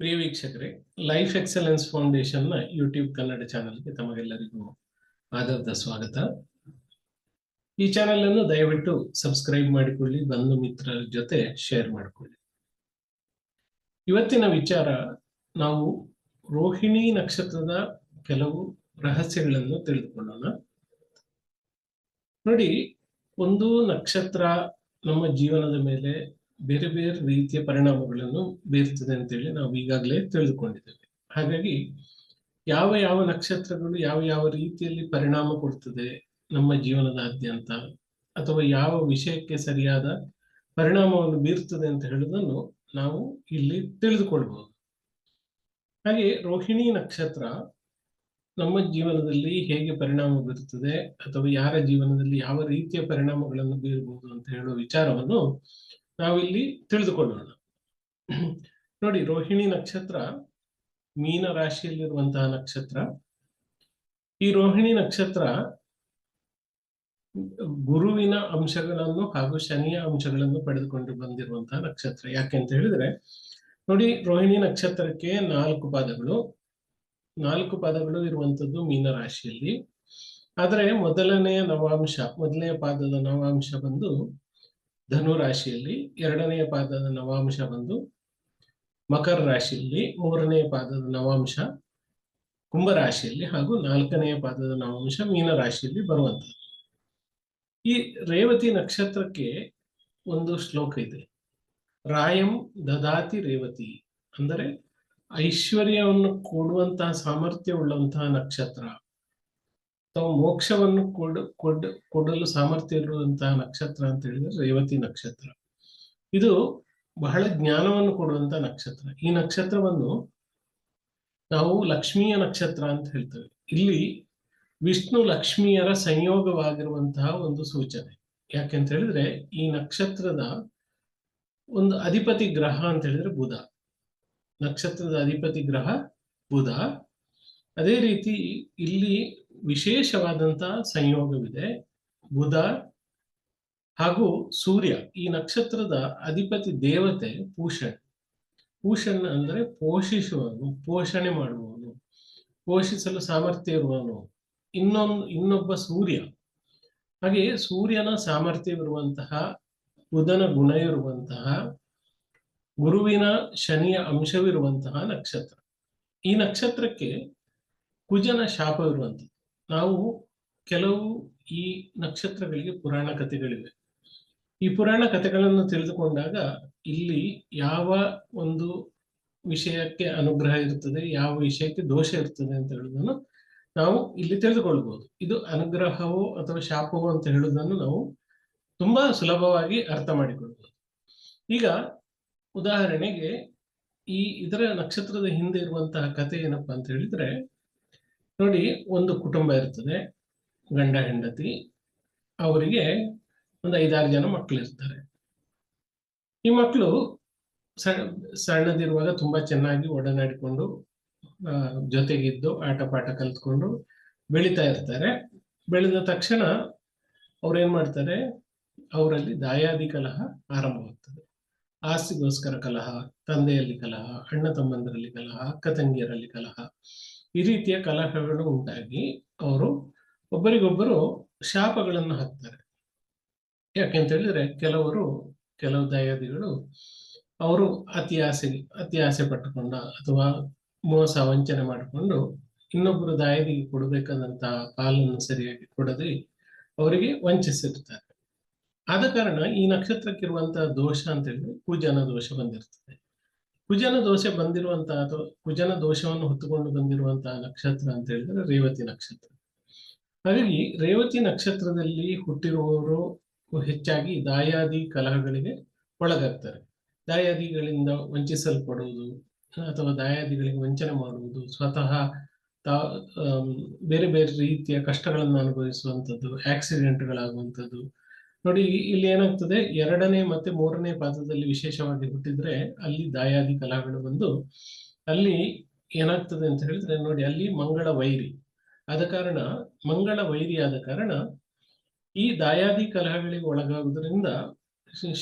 ಪ್ರಿಯ life excellence ಫೌಂಡೇಶನ್ನ YouTube Kannada ಚಾನೆಲ್ಗೆ ತಮಗೆಲ್ಲರಿಗೂ ಆದರದ ಸ್ವಾಗತ. ಈ ಚಾನೆಲ್ ಅನ್ನು ದಯವಿಟ್ಟು ಸಬ್ಸ್ಕ್ರೈಬ್ ಮಾಡಿಕೊಳ್ಳಿ, ಬಂಧು ಮಿತ್ರರ ಜೊತೆ ಶೇರ್ ಮಾಡಿಕೊಳ್ಳಿ. ಇವತ್ತಿನ ವಿಚಾರ, ನಾವು ರೋಹಿಣಿ ನಕ್ಷತ್ರದ ಕೆಲವು ರಹಸ್ಯಗಳನ್ನು ತಿಳಿದುಕೊಳ್ಳೋಣ. ನೋಡಿ, ಒಂದು ನಕ್ಷತ್ರ ನಮ್ಮ ಜೀವನದ ಮೇಲೆ ಬೇರೆ ಬೇರೆ ರೀತಿಯ ಪರಿಣಾಮಗಳನ್ನು ಬೀರ್ತದೆ ಅಂತೇಳಿ ನಾವು ಈಗಾಗಲೇ ತಿಳಿದುಕೊಂಡಿದ್ದೇವೆ. ಹಾಗಾಗಿ, ಯಾವ ಯಾವ ನಕ್ಷತ್ರಗಳು ಯಾವ ಯಾವ ರೀತಿಯಲ್ಲಿ ಪರಿಣಾಮ ಕೊಡ್ತದೆ ನಮ್ಮ ಜೀವನದಾದ್ಯಂತ, ಅಥವಾ ಯಾವ ವಿಷಯಕ್ಕೆ ಸರಿಯಾದ ಪರಿಣಾಮವನ್ನು ಬೀರ್ತದೆ ಅಂತ ಹೇಳುವುದನ್ನು ನಾವು ಇಲ್ಲಿ ತಿಳಿದುಕೊಳ್ಬಹುದು. ಹಾಗೆ ರೋಹಿಣಿ ನಕ್ಷತ್ರ ನಮ್ಮ ಜೀವನದಲ್ಲಿ ಹೇಗೆ ಪರಿಣಾಮ ಬೀರುತ್ತದೆ ಅಥವಾ ಯಾರ ಜೀವನದಲ್ಲಿ ಯಾವ ರೀತಿಯ ಪರಿಣಾಮಗಳನ್ನು ಬೀರಬಹುದು ಅಂತ ಹೇಳುವ ವಿಚಾರವನ್ನು ನಾವಿಲ್ಲಿ ತಿಳಿದುಕೊಳ್ಳೋಣ. ನೋಡಿ, ರೋಹಿಣಿ ನಕ್ಷತ್ರ, ಮೀನ ರಾಶಿಯಲ್ಲಿರುವಂತಹ ನಕ್ಷತ್ರ. ಈ ರೋಹಿಣಿ ನಕ್ಷತ್ರ ಗುರುವಿನ ಅಂಶಗಳನ್ನು ಹಾಗೂ ಶನಿಯ ಅಂಶಗಳನ್ನು ಪಡೆದುಕೊಂಡು ಬಂದಿರುವಂತಹ ನಕ್ಷತ್ರ. ಯಾಕೆ ಅಂತ ಹೇಳಿದ್ರೆ, ನೋಡಿ, ರೋಹಿಣಿ ನಕ್ಷತ್ರಕ್ಕೆ ನಾಲ್ಕು ಪಾದಗಳು. ನಾಲ್ಕು ಪಾದಗಳು ಇರುವಂತದ್ದು ಮೀನ ರಾಶಿಯಲ್ಲಿ. ಆದರೆ ಮೊದಲನೆಯ ನವಾಂಶ, ಮೊದಲನೆಯ ಪಾದದ ನವಾಂಶ ಬಂದು ಧನು ರಾಶಿಯಲ್ಲಿ, ಎರಡನೆಯ ಪಾದದ ನವಾಂಶ ಬಂದು ಮಕರ ರಾಶಿಯಲ್ಲಿ, ಮೂರನೆಯ ಪಾದದ ನವಾಂಶ ಕುಂಭ ರಾಶಿಯಲ್ಲಿ ಹಾಗೂ ನಾಲ್ಕನೆಯ ಪಾದದ ನವಾಂಶ ಮೀನ ರಾಶಿಯಲ್ಲಿ ಬರುವಂತದ್ದು ಈ ರೇವತಿ ನಕ್ಷತ್ರಕ್ಕೆ ಒಂದು ಶ್ಲೋಕ ಇದೆ. ರಾಯಂ ದದಾತಿ ರೇವತಿ, ಅಂದರೆ ಐಶ್ವರ್ಯವನ್ನು ಕೊಡುವಂತಹ ಸಾಮರ್ಥ್ಯ ಉಳ್ಳಂತಹ ನಕ್ಷತ್ರ. ಅಥವಾ ಮೋಕ್ಷವನ್ನು ಕೊಡ ಕೊಡ, ಕೊಡಲು ಸಾಮರ್ಥ್ಯ ಇರುವಂತಹ ನಕ್ಷತ್ರ ಅಂತ ಹೇಳಿದ್ರೆ ರೇವತಿ ನಕ್ಷತ್ರ. ಇದು ಬಹಳ ಜ್ಞಾನವನ್ನು ಕೊಡುವಂತಹ ನಕ್ಷತ್ರ. ಈ ನಕ್ಷತ್ರವನ್ನು ನಾವು ಲಕ್ಷ್ಮಿಯ ನಕ್ಷತ್ರ ಅಂತ ಹೇಳ್ತೇವೆ. ಇಲ್ಲಿ ವಿಷ್ಣು ಲಕ್ಷ್ಮಿಯರ ಸಂಯೋಗವಾಗಿರುವಂತಹ ಒಂದು ಸೂಚನೆ. ಯಾಕೆಂತ ಹೇಳಿದ್ರೆ ಈ ನಕ್ಷತ್ರದ ಒಂದು ಅಧಿಪತಿ ಗ್ರಹ ಅಂತ ಹೇಳಿದ್ರೆ ಬುಧ. ನಕ್ಷತ್ರದ ಅಧಿಪತಿ ಗ್ರಹ ಬುಧ. ಅದೇ ರೀತಿ ಇಲ್ಲಿ ವಿಶೇಷವಾದಂತಹ ಸಂಯೋಗವಿದೆ. ಬುಧ ಹಾಗೂ ಸೂರ್ಯ, ಈ ನಕ್ಷತ್ರದ ಅಧಿಪತಿ ದೇವತೆ ಪೂಷಣ್ ಪೂಷಣ್ ಅಂದ್ರೆ ಪೋಷಿಸುವನು ಪೋಷಣೆ ಮಾಡುವವನು, ಪೋಷಿಸಲು ಸಾಮರ್ಥ್ಯ ಇರುವನು ಇನ್ನೊಂದು, ಇನ್ನೊಬ್ಬ ಸೂರ್ಯ. ಹಾಗೆ ಸೂರ್ಯನ ಸಾಮರ್ಥ್ಯವಿರುವಂತಹ ಬುಧನ ಗುಣ ಇರುವಂತಹ ಗುರುವಿನ ಶನಿಯ ಅಂಶವಿರುವಂತಹ ನಕ್ಷತ್ರ. ಈ ನಕ್ಷತ್ರಕ್ಕೆ ಕುಜನ ಶಾಪವಿರುವಂಥದ್ದು ನಾವು ಕೆಲವು ಈ ನಕ್ಷತ್ರಗಳಿಗೆ ಪುರಾಣ ಕಥೆಗಳಿವೆ. ಈ ಪುರಾಣ ಕಥೆಗಳನ್ನು ತಿಳಿದುಕೊಂಡಾಗ ಇಲ್ಲಿ ಯಾವ ಒಂದು ವಿಷಯಕ್ಕೆ ಅನುಗ್ರಹ ಇರ್ತದೆ ಯಾವ ವಿಷಯಕ್ಕೆ ದೋಷ ಇರ್ತದೆ ಅಂತ ಹೇಳುವುದನ್ನು ನಾವು ಇಲ್ಲಿ ತಿಳಿದುಕೊಳ್ಬಹುದು ಇದು ಅನುಗ್ರಹವೋ ಅಥವಾ ಶಾಪವೋ ಅಂತ ಹೇಳುವುದನ್ನು ನಾವು ತುಂಬಾ ಸುಲಭವಾಗಿ ಅರ್ಥ ಮಾಡಿಕೊಳ್ಬಹುದು ಈಗ ಉದಾಹರಣೆಗೆ ಈ ಇದರ ನಕ್ಷತ್ರದ ಹಿಂದೆ ಇರುವಂತಹ ಕಥೆ ಏನಪ್ಪಾ ಅಂತ ಹೇಳಿದ್ರೆ, ನೋಡಿ ಒಂದು ಕುಟುಂಬ ಇರ್ತದೆ, ಗಂಡ, ಹೆಂಡತಿ, ಅವರಿಗೆ ಒಂದು ಐದಾರು ಜನ ಮಕ್ಕಳು ಇರ್ತಾರೆ. ಈ ಮಕ್ಕಳು ಸಣ್ಣ ಸಣ್ಣದಿರುವಾಗ ತುಂಬಾ ಚೆನ್ನಾಗಿ ಒಡನಾಡಿಕೊಂಡು ಜೊತೆಗಿದ್ದು ಆಟ ಪಾಠ ಕಲ್ತ್ಕೊಂಡು ಬೆಳೀತಾ ಇರ್ತಾರೆ. ಬೆಳೆದ ತಕ್ಷಣ ಅವ್ರೇನ್ ಮಾಡ್ತಾರೆ? ಅವರಲ್ಲಿ ದಾಯಾದಿ ಕಲಹ ಆರಂಭವಾಗ್ತದೆ. ಆಸ್ತಿಗೋಸ್ಕರ ಕಲಹ, ತಂದೆಯಲ್ಲಿ ಕಲಹ, ಅಣ್ಣ ತಮ್ಮಂದರಲ್ಲಿ ಕಲಹ, ಅಕ್ಕ ತಂಗಿಯರಲ್ಲಿ ಕಲಹ, ಈ ರೀತಿಯ ಕಲಹಗಳು ಉಂಟಾಗಿ ಅವರು ಒಬ್ಬರಿಗೊಬ್ಬರು ಶಾಪಗಳನ್ನು ಹಾಕ್ತಾರೆ. ಯಾಕೆಂತ ಹೇಳಿದ್ರೆ ಕೆಲವರು, ಕೆಲವು ದಯಾದಿಗಳು ಅವರು ಅತಿ ಆಸೆ ಅತಿ ಆಸೆ ಪಟ್ಟುಕೊಂಡ ಅಥವಾ ಮೋಸ, ವಂಚನೆ ಮಾಡಿಕೊಂಡು ಇನ್ನೊಬ್ಬರು ದಾಯದಿಗೆ ಕೊಡಬೇಕಾದಂತಹ ಪಾಲನ್ನು ಸರಿಯಾಗಿ ಕೊಡದೆ ಅವರಿಗೆ ವಂಚಿಸಿರ್ತಾರೆ. ಆದ ಕಾರಣ ಈ ನಕ್ಷತ್ರಕ್ಕಿರುವಂತಹ ದೋಷ ಅಂತ ಹೇಳಿದ್ರೆ ಕುಜನ ದೋಷ ಬಂದಿರ್ತದೆ. ಕುಜನ ದೋಷ ಬಂದಿರುವಂತಹ ಅಥವಾ ಕುಜನ ದೋಷವನ್ನು ಹೊತ್ತುಕೊಂಡು ಬಂದಿರುವಂತಹ ನಕ್ಷತ್ರ ಅಂತ ಹೇಳಿದ್ರೆ ರೇವತಿ ನಕ್ಷತ್ರ. ಹಾಗಾಗಿ ರೇವತಿ ನಕ್ಷತ್ರದಲ್ಲಿ ಹುಟ್ಟಿರುವವರು ಹೆಚ್ಚಾಗಿ ದಾಯಾದಿ ಕಲಹಗಳಿಗೆ ಒಳಗಾಗ್ತಾರೆ. ದಾಯಾದಿಗಳಿಂದ ವಂಚಿಸಲ್ಪಡುವುದು ಅಥವಾ ದಾಯಾದಿಗಳಿಗೆ ವಂಚನೆ ಮಾಡುವುದು, ಸ್ವತಃ ತಾ ಬೇರೆ ಬೇರೆ ರೀತಿಯ ಕಷ್ಟಗಳನ್ನು ಅನುಭವಿಸುವಂಥದ್ದು ಆಕ್ಸಿಡೆಂಟ್ಗಳಾಗುವಂಥದ್ದು ನೋಡಿ ಇಲ್ಲಿ ಏನಾಗ್ತದೆ? ಎರಡನೇ ಮತ್ತೆ ಮೂರನೇ ಪಾದದಲ್ಲಿ ವಿಶೇಷವಾಗಿ ಹುಟ್ಟಿದ್ರೆ ಅಲ್ಲಿ ದಾಯಾದಿ ಕಲಹಗಳು ಬಂದು ಅಲ್ಲಿ ಏನಾಗ್ತದೆ ಅಂತ ಹೇಳಿದ್ರೆ, ನೋಡಿ, ಅಲ್ಲಿ ಮಂಗಳ ವೈರಿ. ಆದ ಕಾರಣ, ಮಂಗಳ ವೈರಿಯಾದ ಕಾರಣ ಈ ದಾಯಾದಿ ಕಲಹಗಳಿಗೆ ಒಳಗಾಗುವುದರಿಂದ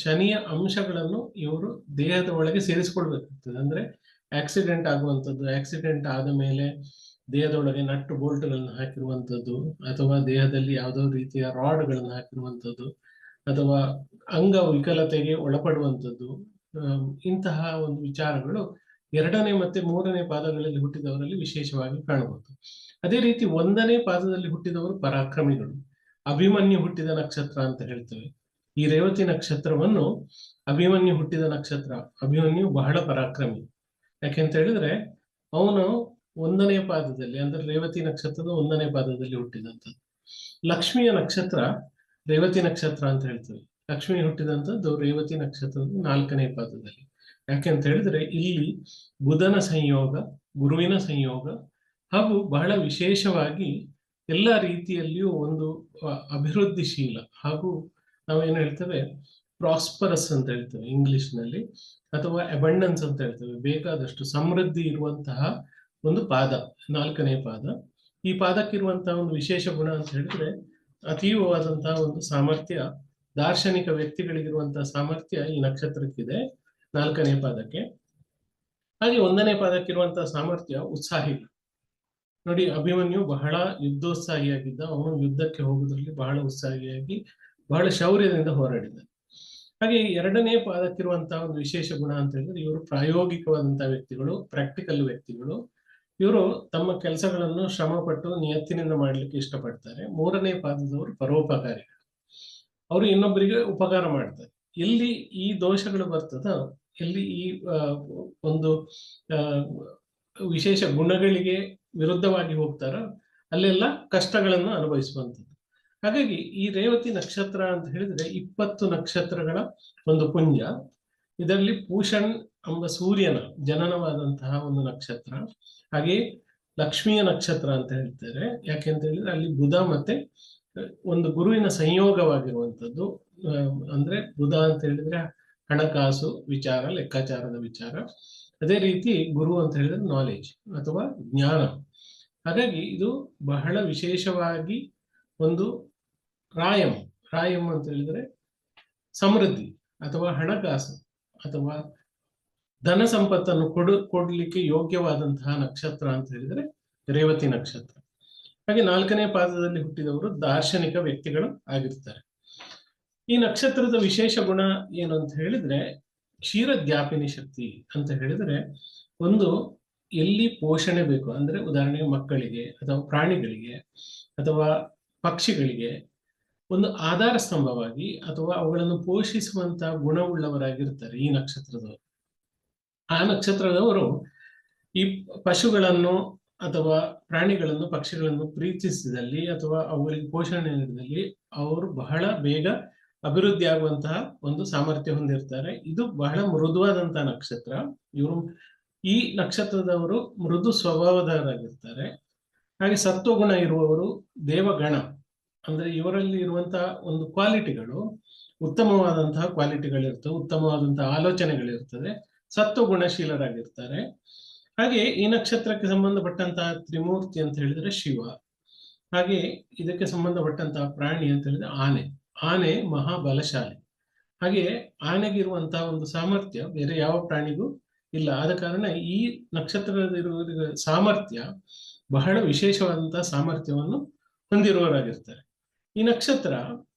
ಶನಿಯ ಅಂಶಗಳನ್ನು ಇವರು ದೇಹದ ಒಳಗೆ ಸೇರಿಸ್ಕೊಳ್ಬೇಕಾಗ್ತದೆ. ಅಂದ್ರೆ ಆಕ್ಸಿಡೆಂಟ್ ಆಗುವಂಥದ್ದು ಆಕ್ಸಿಡೆಂಟ್ ಆದ ಮೇಲೆ ದೇಹದೊಳಗೆ ನಟ್ಟು ಬೋಲ್ಟ್ಗಳನ್ನು ಹಾಕಿರುವಂಥದ್ದು, ಅಥವಾ ದೇಹದಲ್ಲಿ ಯಾವುದೋ ರೀತಿಯ ರಾಡ್ಗಳನ್ನು ಹಾಕಿರುವಂಥದ್ದು ಅಥವಾ ಅಂಗ ವಿಕಲತೆಗೆ ಒಳಪಡುವಂಥದ್ದು ಇಂತಹ ಒಂದು ವಿಚಾರಗಳು ಎರಡನೇ ಮತ್ತೆ ಮೂರನೇ ಪಾದಗಳಲ್ಲಿ ಹುಟ್ಟಿದವರಲ್ಲಿ ವಿಶೇಷವಾಗಿ ಕಾಣಬಹುದು. ಅದೇ ರೀತಿ ಒಂದನೇ ಪಾದದಲ್ಲಿ ಹುಟ್ಟಿದವರು ಪರಾಕ್ರಮಿಗಳು. ಅಭಿಮನ್ಯು ಹುಟ್ಟಿದ ನಕ್ಷತ್ರ ಅಂತ ಹೇಳ್ತೇವೆ. ಈ ರೇವತಿ ನಕ್ಷತ್ರವನ್ನು ಅಭಿಮನ್ಯು ಹುಟ್ಟಿದ ನಕ್ಷತ್ರ, ಅಭಿಮನ್ಯು ಬಹಳ ಪರಾಕ್ರಮಿ. ಯಾಕೆಂತ ಹೇಳಿದ್ರೆ, ಅವನು ಒಂದನೇ ಪಾದದಲ್ಲಿ, ಅಂದ್ರೆ ರೇವತಿ ನಕ್ಷತ್ರದ ಒಂದನೇ ಪಾದದಲ್ಲಿ ಹುಟ್ಟಿದಂಥದ್ದು. ಲಕ್ಷ್ಮಿಯ ನಕ್ಷತ್ರ ರೇವತಿ ನಕ್ಷತ್ರ ಅಂತ ಹೇಳ್ತೇವೆ ಲಕ್ಷ್ಮಿ ಹುಟ್ಟಿದಂಥದ್ದು ರೇವತಿ ನಕ್ಷತ್ರದ ನಾಲ್ಕನೇ ಪಾದದಲ್ಲಿ. ಯಾಕೆ ಅಂತ ಹೇಳಿದ್ರೆ ಇಲ್ಲಿ ಬುಧನ ಸಂಯೋಗ, ಗುರುವಿನ ಸಂಯೋಗ ಹಾಗೂ ಬಹಳ ವಿಶೇಷವಾಗಿ ಎಲ್ಲ ರೀತಿಯಲ್ಲಿಯೂ ಒಂದು ಅಭಿವೃದ್ಧಿಶೀಲ ಹಾಗೂ ನಾವೇನು ಹೇಳ್ತೇವೆ ಪ್ರಾಸ್ಪರಸ್ ಅಂತ ಹೇಳ್ತೇವೆ ಇಂಗ್ಲಿಷ್ನಲ್ಲಿ ಅಥವಾ ಅಬಂಡನ್ಸ್ ಅಂತ ಹೇಳ್ತೇವೆ. ಬೇಕಾದಷ್ಟು ಸಮೃದ್ಧಿ ಇರುವಂತಹ ಒಂದು ಪಾದ, ನಾಲ್ಕನೇ ಪಾದ. ಈ ಪಾದಕ್ಕಿರುವಂತಹ ಒಂದು ವಿಶೇಷ ಗುಣ ಅಂತ ಹೇಳಿದ್ರೆ ಅತೀವವಾದಂತಹ ಒಂದು ಸಾಮರ್ಥ್ಯ, ದಾರ್ಶನಿಕ ವ್ಯಕ್ತಿಗಳಿಗಿರುವಂತಹ ಸಾಮರ್ಥ್ಯ ಈ ನಕ್ಷತ್ರಕ್ಕಿದೆ, ನಾಲ್ಕನೇ ಪಾದಕ್ಕೆ. ಹಾಗೆ ಒಂದನೇ ಪಾದಕ್ಕಿರುವಂತಹ ಸಾಮರ್ಥ್ಯ ಉತ್ಸಾಹಿ. ನೋಡಿ, ಅಭಿಮನ್ಯು ಬಹಳ ಯುದ್ಧೋತ್ಸಾಹಿಯಾಗಿದ್ದ, ಅವನು ಯುದ್ಧಕ್ಕೆ ಹೋಗುವುದರಲ್ಲಿ ಬಹಳ ಉತ್ಸಾಹಿಯಾಗಿ, ಬಹಳ ಶೌರ್ಯದಿಂದ ಹೋರಾಡಿದ. ಹಾಗೆ ಎರಡನೇ ಪಾದಕ್ಕಿರುವಂತಹ ಒಂದು ವಿಶೇಷ ಗುಣ ಅಂತ ಹೇಳಿದ್ರೆ, ಇವರು ಪ್ರಾಯೋಗಿಕವಾದಂತಹ ವ್ಯಕ್ತಿಗಳು ಪ್ರಾಕ್ಟಿಕಲ್ ವ್ಯಕ್ತಿಗಳು. ಇವರು ತಮ್ಮ ಕೆಲಸಗಳನ್ನು ಶ್ರಮಪಟ್ಟು ನಿಯತ್ತಿನಿಂದ ಮಾಡ್ಲಿಕ್ಕೆ ಇಷ್ಟಪಡ್ತಾರೆ. ಮೂರನೇ ಪಾದದವರು ಪರೋಪಕಾರಿಗಳು ಅವರು ಇನ್ನೊಬ್ಬರಿಗೆ ಉಪಕಾರ ಮಾಡ್ತಾರೆ. ಎಲ್ಲಿ ಈ ದೋಷಗಳು ಬರ್ತದ, ಎಲ್ಲಿ ಈ ಒಂದು ವಿಶೇಷ ಗುಣಗಳಿಗೆ ವಿರುದ್ಧವಾಗಿ ಹೋಗ್ತಾರ, ಅಲ್ಲೆಲ್ಲ ಕಷ್ಟಗಳನ್ನು ಅನುಭವಿಸುವಂಥದ್ದು. ಹಾಗಾಗಿ ಈ ರೇವತಿ ನಕ್ಷತ್ರ ಅಂತ ಹೇಳಿದ್ರೆ ಇಪ್ಪತ್ತು ನಕ್ಷತ್ರಗಳ ಒಂದು ಪುಂಜ ಇದರಲ್ಲಿ ಪೂಷಣ್ ಎಂಬ ಸೂರ್ಯನ ಜನನವಾದಂತಹ ಒಂದು ನಕ್ಷತ್ರ, ಹಾಗೆ ಲಕ್ಷ್ಮಿಯ ನಕ್ಷತ್ರ ಅಂತ ಹೇಳ್ತಾರೆ. ಯಾಕೆಂತ ಹೇಳಿದ್ರೆ ಅಲ್ಲಿ ಬುಧ ಮತ್ತೆ ಒಂದು ಗುರುವಿನ ಸಂಯೋಗವಾಗಿರುವಂಥದ್ದು. ಅಂದ್ರೆ ಬುಧ ಅಂತ ಹೇಳಿದ್ರೆ ಹಣಕಾಸು ವಿಚಾರ, ಲೆಕ್ಕಾಚಾರದ ವಿಚಾರ. ಅದೇ ರೀತಿ ಗುರು ಅಂತ ಹೇಳಿದ್ರೆ ನಾಲೆಜ್ ಅಥವಾ ಜ್ಞಾನ. ಹಾಗಾಗಿ ಇದು ಬಹಳ ವಿಶೇಷವಾಗಿ ಒಂದು ರಾಯಂ ರಾಯಂ ಅಂತ ಹೇಳಿದ್ರೆ ಸಮೃದ್ಧಿ ಅಥವಾ ಹಣಕಾಸು. ಅಥವಾ ಧನ ಸಂಪತ್ತನ್ನು ಕೊಡು, ಕೊಡ್ಲಿಕ್ಕೆ ಯೋಗ್ಯವಾದಂತಹ ನಕ್ಷತ್ರ ಅಂತ ಹೇಳಿದ್ರೆ ರೇವತಿ ನಕ್ಷತ್ರ. ಹಾಗೆ ನಾಲ್ಕನೇ ಪಾದದಲ್ಲಿ ಹುಟ್ಟಿದವರು ದಾರ್ಶನಿಕ ವ್ಯಕ್ತಿಗಳು ಆಗಿರ್ತಾರೆ. ಈ ನಕ್ಷತ್ರದ ವಿಶೇಷ ಗುಣ ಏನು ಅಂತ ಹೇಳಿದ್ರೆ ಕ್ಷೀರದ್ಯಾಪಿನಿ ಶಕ್ತಿ ಅಂತ ಹೇಳಿದ್ರೆ ಒಂದು ಎಲ್ಲಿ ಪೋಷಣೆ ಬೇಕು ಅಂದ್ರೆ ಉದಾಹರಣೆಗೆ ಮಕ್ಕಳಿಗೆ ಅಥವಾ ಪ್ರಾಣಿಗಳಿಗೆ ಅಥವಾ ಪಕ್ಷಿಗಳಿಗೆ ಒಂದು ಆಧಾರ ಸ್ತಂಭವಾಗಿ ಅಥವಾ ಅವುಗಳನ್ನು ಪೋಷಿಸುವಂತಹ ಗುಣವುಳ್ಳವರಾಗಿರ್ತಾರೆ ಈ ನಕ್ಷತ್ರದವರು. ಆ ನಕ್ಷತ್ರದವರು ಈ ಪಶುಗಳನ್ನು ಅಥವಾ ಪ್ರಾಣಿಗಳನ್ನು, ಪಕ್ಷಿಗಳನ್ನು ಪ್ರೀತಿಸಿದಲ್ಲಿ ಅಥವಾ ಅವುಗಳಿಗೆ ಪೋಷಣೆ ನೀಡಿದಲ್ಲಿ ಅವರು ಬಹಳ ಬೇಗ ಅಭಿವೃದ್ಧಿ ಆಗುವಂತಹ ಒಂದು ಸಾಮರ್ಥ್ಯ ಹೊಂದಿರ್ತಾರೆ. ಇದು ಬಹಳ ಮೃದುವಾದಂತಹ ನಕ್ಷತ್ರ. ಇವರು ಈ ನಕ್ಷತ್ರದವರು ಮೃದು ಸ್ವಭಾವದವರಾಗಿರ್ತಾರೆ. ಹಾಗೆ ಸತ್ವಗುಣ ಇರುವವರು ದೇವಗಣ. ಅಂದ್ರೆ ಇವರಲ್ಲಿ ಇರುವಂತಹ ಒಂದು ಕ್ವಾಲಿಟಿಗಳು ಉತ್ತಮವಾದಂತಹ ಕ್ವಾಲಿಟಿಗಳಿರ್ತವೆ, ಉತ್ತಮವಾದಂತಹ ಆಲೋಚನೆಗಳಿರ್ತದೆ, ಸತ್ವಗುಣಶೀಲರಾಗಿರ್ತಾರೆ. ಹಾಗೆ ಈ ನಕ್ಷತ್ರಕ್ಕೆ ಸಂಬಂಧಪಟ್ಟಂತಹ ತ್ರಿಮೂರ್ತಿ ಅಂತ ಹೇಳಿದ್ರೆ ಶಿವ. ಹಾಗೆ ಇದಕ್ಕೆ ಸಂಬಂಧಪಟ್ಟಂತಹ ಪ್ರಾಣಿ ಅಂತ ಹೇಳಿದ್ರೆ ಆನೆ. ಆನೆ ಮಹಾಬಲಶಾಲಿ. ಹಾಗೆ ಆನೆಗಿರುವಂತಹ ಒಂದು ಸಾಮರ್ಥ್ಯ ಬೇರೆ ಯಾವ ಪ್ರಾಣಿಗೂ ಇಲ್ಲ. ಆದ ಕಾರಣ ಈ ನಕ್ಷತ್ರದಲ್ಲಿರುವ ಸಾಮರ್ಥ್ಯ ಬಹಳ ವಿಶೇಷವಾದಂತಹ ಸಾಮರ್ಥ್ಯವನ್ನು ಹೊಂದಿರುವವರಾಗಿರ್ತಾರೆ. ಈ ನಕ್ಷತ್ರ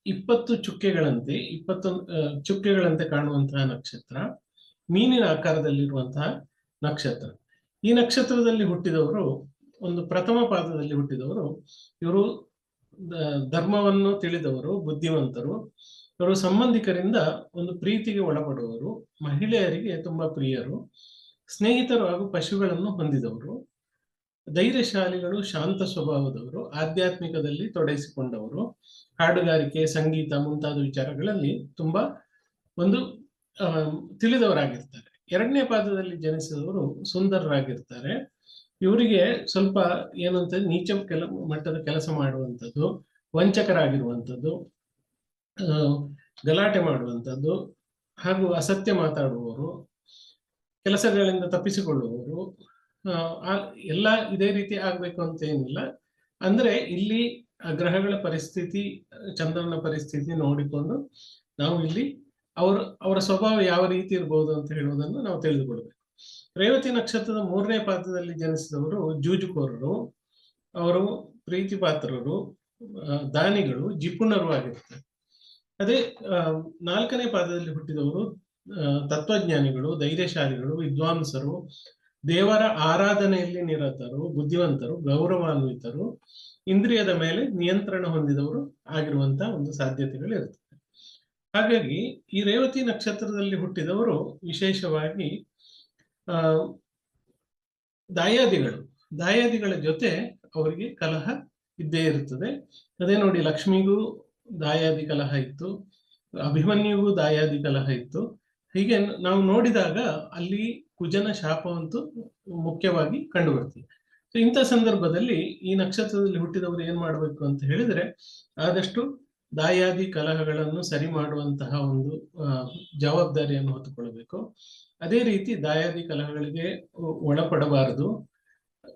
ಇಪ್ಪತ್ತು ಚುಕ್ಕೆಗಳಂತೆ, ಇಪ್ಪತ್ತೊಂದು ಚುಕ್ಕೆಗಳಂತೆ ಕಾಣುವಂತಹ ನಕ್ಷತ್ರ, ಮೀನಿನ ಆಕಾರದಲ್ಲಿರುವಂತಹ ನಕ್ಷತ್ರ. ಈ ನಕ್ಷತ್ರದಲ್ಲಿ ಹುಟ್ಟಿದವರು, ಒಂದು ಪ್ರಥಮ ಪಾದದಲ್ಲಿ ಹುಟ್ಟಿದವರು, ಇವರು ಧರ್ಮವನ್ನು ತಿಳಿದವರು, ಬುದ್ಧಿವಂತರು. ಇವರು ಸಂಬಂಧಿಕರಿಂದ ಒಂದು ಪ್ರೀತಿಗೆ ಒಳಪಡುವರು ಮಹಿಳೆಯರಿಗೆ ತುಂಬಾ ಪ್ರಿಯರು, ಸ್ನೇಹಿತರು ಹಾಗೂ ಪಶುಗಳನ್ನು ಹೊಂದಿದವರು. ಧೈರ್ಯಶಾಲಿಗಳು ಶಾಂತ ಸ್ವಭಾವದವರು, ಆಧ್ಯಾತ್ಮಿಕದಲ್ಲಿ ತೊಡಗಿಸಿಕೊಂಡವರು. ಹಾಡುಗಾರಿಕೆ, ಸಂಗೀತ ಮುಂತಾದ ವಿಚಾರಗಳಲ್ಲಿ ತುಂಬಾ ಒಂದು ತಿಳಿದವರಾಗಿರ್ತಾರೆ. ಎರಡನೇ ಪಾದದಲ್ಲಿ ಜನಿಸಿದವರು ಸುಂದರರಾಗಿರ್ತಾರೆ. ಇವರಿಗೆ ಸ್ವಲ್ಪ ಏನಂತ ನೀಚ ಕೆಲ, ಮಟ್ಟದ ಕೆಲಸ ಮಾಡುವಂಥದ್ದು, ವಂಚಕರಾಗಿರುವಂಥದ್ದು ಗಲಾಟೆ ಮಾಡುವಂಥದ್ದು, ಹಾಗೂ ಅಸತ್ಯ ಮಾತಾಡುವವರು, ಕೆಲಸಗಳಿಂದ ತಪ್ಪಿಸಿಕೊಳ್ಳುವವರು ಎಲ್ಲ ಇದೇ ರೀತಿ ಆಗ್ಬೇಕು ಅಂತ ಏನಿಲ್ಲ. ಅಂದ್ರೆ ಇಲ್ಲಿ ಗ್ರಹಗಳ ಪರಿಸ್ಥಿತಿ, ಚಂದ್ರನ ಪರಿಸ್ಥಿತಿ ನೋಡಿಕೊಂಡು ನಾವು ಇಲ್ಲಿ ಅವ್ರ, ಅವರ ಸ್ವಭಾವ ಯಾವ ರೀತಿ ಇರಬಹುದು ಅಂತ ಹೇಳುವುದನ್ನು ನಾವು ತಿಳಿದುಕೊಡ್ಬೇಕು. ರೇವತಿ ನಕ್ಷತ್ರದ ಮೂರನೇ ಪಾತ್ರದಲ್ಲಿ ಜನಿಸಿದವರು ಜೂಜುಕೋರರು. ಅವರು ಪ್ರೀತಿ ಪಾತ್ರರು ದಾನಿಗಳು, ಜಿಪುಣರು ಆಗಿರ್ತಾರೆ. ಅದೇ ನಾಲ್ಕನೇ ಪಾದದಲ್ಲಿ ಹುಟ್ಟಿದವರು ತತ್ವಜ್ಞಾನಿಗಳು, ಧೈರ್ಯಶಾಲಿಗಳು, ವಿದ್ವಾಂಸರು ದೇವರ ಆರಾಧನೆಯಲ್ಲಿ ನಿರತರು, ಬುದ್ಧಿವಂತರು, ಗೌರವಾನ್ವಿತರು, ಇಂದ್ರಿಯದ ಮೇಲೆ ನಿಯಂತ್ರಣ ಹೊಂದಿದವರು ಆಗಿರುವಂತ ಒಂದು ಸಾಧ್ಯತೆಗಳು ಇರ್ತದೆ ಹಾಗಾಗಿ ಈ ರೇವತಿ ನಕ್ಷತ್ರದಲ್ಲಿ ಹುಟ್ಟಿದವರು ವಿಶೇಷವಾಗಿ, ಆ, ದಾಯಾದಿಗಳು. ದಾಯಾದಿಗಳ ಜೊತೆ ಅವರಿಗೆ ಕಲಹ ಇದ್ದೇ ಇರುತ್ತದೆ. ಅದೇ ನೋಡಿ, ಲಕ್ಷ್ಮಿಗೂ ದಾಯಾದಿ ಕಲಹ ಇತ್ತು, ಅಭಿಮನ್ಯುಗೂ ದಾಯಾದಿ ಕಲಹ ಇತ್ತು. ಹೀಗೆ ನಾವು ನೋಡಿದಾಗ ಅಲ್ಲಿ ಕುಜನ ಶಾಪವಂತೂ ಮುಖ್ಯವಾಗಿ ಕಂಡು ಬರ್ತದೆ So, ಇಂಥ ಸಂದರ್ಭದಲ್ಲಿ ಈ ನಕ್ಷತ್ರದಲ್ಲಿ ಹುಟ್ಟಿದವರು ಏನ್ ಮಾಡಬೇಕು ಅಂತ ಹೇಳಿದ್ರೆ ಆದಷ್ಟು ದಾಯಾದಿ ಕಲಹಗಳನ್ನು ಸರಿ ಮಾಡುವಂತಹ ಒಂದು ಜವಾಬ್ದಾರಿಯನ್ನು ಹೊತ್ತುಕೊಳ್ಬೇಕು. ಅದೇ ರೀತಿ ದಾಯಾದಿ ಕಲಹಗಳಿಗೆ ಒಳಪಡಬಾರದು.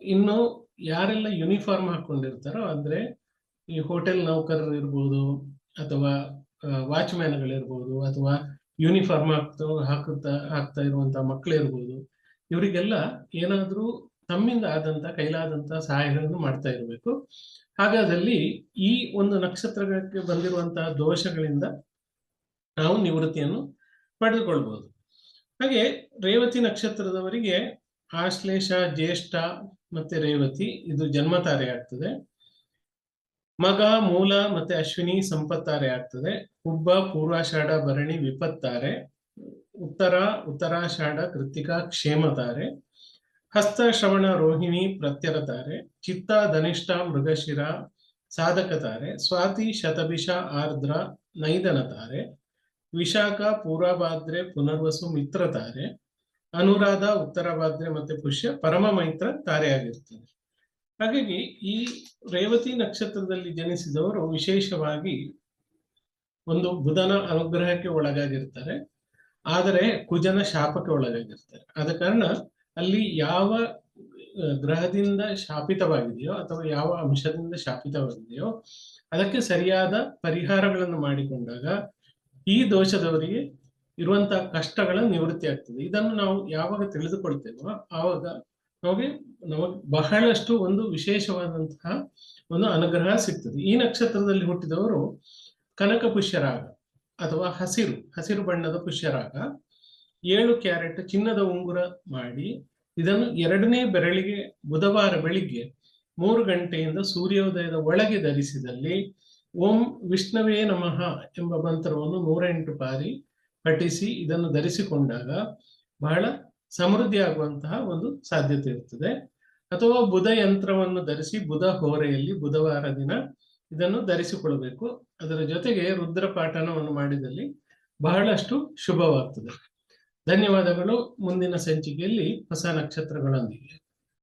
ಇನ್ನು ಯಾರೆಲ್ಲ ಯೂನಿಫಾರ್ಮ್ ಹಾಕೊಂಡಿರ್ತಾರೋ ಅಂದ್ರೆ ಈ ಹೋಟೆಲ್ ನೌಕರರು ಇರ್ಬೋದು ಅಥವಾ ವಾಚ್ಮ್ಯಾನ್ಗಳಿರ್ಬೋದು ಅಥವಾ ಯೂನಿಫಾರ್ಮ್ ಹಾಕ್ತಾ ಹಾಕುತ್ತಾ, ಹಾಕ್ತಾ ಇರುವಂತಹ ಮಕ್ಕಳು ಇರ್ಬೋದು. ಇವರಿಗೆಲ್ಲ ಏನಾದ್ರೂ ತಮ್ಮಿಂದ ಆದಂತ, ಕೈಲಾದಂತ ಸಹಾಯಗಳನ್ನು ಮಾಡ್ತಾ ಇರಬೇಕು. ಹಾಗಾದಲ್ಲಿ ಈ ಒಂದು ನಕ್ಷತ್ರಕ್ಕೆ ಬಂದಿರುವಂತಹ ದೋಷಗಳಿಂದ ನಾವು ನಿವೃತ್ತಿಯನ್ನು ಪಡೆದುಕೊಳ್ಬಹುದು ಹಾಗೆ ರೇವತಿ ನಕ್ಷತ್ರದವರಿಗೆ ಆಶ್ಲೇಷ, ಜ್ಯೇಷ್ಠ ಮತ್ತೆ ರೇವತಿ, ಇದು ಜನ್ಮತಾರೆ ಆಗ್ತದೆ ಮಗ, ಮೂಲ ಮತ್ತೆ ಅಶ್ವಿನಿ ಸಂಪತ್ತಾರೆ ಆಗ್ತದೆ. ಹುಬ್ಬ, ಪೂರ್ವಾಷಾಢ, ಭರಣಿ, ವಿಪತ್ತಾರೆ. ಉತ್ತರ, ಉತ್ತರಾಷಾಢ ಕೃತಿಕಾ ಕ್ಷೇಮತಾರೆ. ಹಸ್ತ, ಶ್ರವಣ, ರೋಹಿಣಿ ಪ್ರತ್ಯರತಾರೆ ಚಿತ್ತ, ಧನಿಷ್ಠ, ಮೃಗಶಿರ, ಸಾಧಕತಾರೆ. ಸ್ವಾತಿ, ಶತಭಿಷ, ಆರ್ದ್ರ, ನೈದನತಾರೆ. ವಿಶಾಖ, ಪೂರ್ವಭಾದ್ರೆ, ಪುನರ್ವಸು, ಮಿತ್ರತಾರೆ. ಅನುರಾಧ, ಉತ್ತರಭಾದ್ರೆ ಮತ್ತೆ ಪುಷ್ಯ ಪರಮ ಮೈತ್ರ ತಾರೆಯಾಗಿರ್ತದೆ. ಹಾಗಾಗಿ ಈ ರೇವತಿ ನಕ್ಷತ್ರದಲ್ಲಿ ಜನಿಸಿದವರು ವಿಶೇಷವಾಗಿ ಒಂದು ಬುಧನ ಅನುಗ್ರಹಕ್ಕೆ ಒಳಗಾಗಿರ್ತಾರೆ. ಆದರೆ ಕುಜನ ಶಾಪಕ್ಕೆ ಒಳಗಾಗಿರ್ತಾರೆ. ಆದ ಕಾರಣ ಅಲ್ಲಿ ಯಾವ ಗ್ರಹದಿಂದ ಶಾಪಿತವಾಗಿದೆಯೋ ಅಥವಾ ಯಾವ ಅಂಶದಿಂದ ಶಾಪಿತವಾಗಿದೆಯೋ ಅದಕ್ಕೆ ಸರಿಯಾದ ಪರಿಹಾರಗಳನ್ನು ಮಾಡಿಕೊಂಡಾಗ ಈ ದೋಷದವರಿಗೆ ಇರುವಂತಹ ಕಷ್ಟಗಳ ನಿವೃತ್ತಿ ಆಗ್ತದೆ. ಇದನ್ನು ನಾವು ಯಾವಾಗ ತಿಳಿದುಕೊಳ್ತೇವೋ ಆವಾಗ ನಮಗೆ ನಮಗೆ ಬಹಳಷ್ಟು ಒಂದು ವಿಶೇಷವಾದಂತಹ ಒಂದು ಅನುಗ್ರಹ ಸಿಗ್ತದೆ. ಈ ನಕ್ಷತ್ರದಲ್ಲಿ ಹುಟ್ಟಿದವರು ಕನಕ ಪುಷ್ಯರಾಗ ಅಥವಾ ಹಸಿರು ಹಸಿರು ಬಣ್ಣದ ಪುಷ್ಯರಾಗ. ಏಳು ಕ್ಯಾರೆಟ್ ಚಿನ್ನದ ಉಂಗುರ ಮಾಡಿ, ಇದನ್ನು ಎರಡನೇ ಬೆರಳಿಗೆ, ಬುಧವಾರ ಬೆಳಿಗ್ಗೆ ಮೂರು ಗಂಟೆಯಿಂದ ಸೂರ್ಯೋದಯದ ಒಳಗೆ ಧರಿಸಿದಲ್ಲಿ ಓಂ ವಿಷ್ಣುವೇ ನಮಃ ಎಂಬ ಮಂತ್ರವನ್ನು ನೂರೆಂಟು ಬಾರಿ ಪಠಿಸಿ ಇದನ್ನು ಧರಿಸಿಕೊಂಡಾಗ ಬಹಳ ಸಮೃದ್ಧಿ ಆಗುವಂತಹ ಒಂದು ಸಾಧ್ಯತೆ ಇರ್ತದೆ. ಅಥವಾ ಬುಧ ಯಂತ್ರವನ್ನು ಧರಿಸಿ ಬುಧ ಹೋರೆಯಲ್ಲಿ ಬುಧವಾರ ದಿನ ಇದನ್ನು ಧರಿಸಿಕೊಳ್ಳಬೇಕು. ಅದರ ಜೊತೆಗೆ ರುದ್ರ ಪಾಠನವನ್ನು ಮಾಡಿದಲ್ಲಿ ಬಹಳಷ್ಟು ಶುಭವಾಗ್ತದೆ. ಧನ್ಯವಾದಗಳು. ಮುಂದಿನ ಸಂಚಿಕೆಯಲ್ಲಿ ಹೊಸ ನಕ್ಷತ್ರಗಳೊಂದಿಗೆ.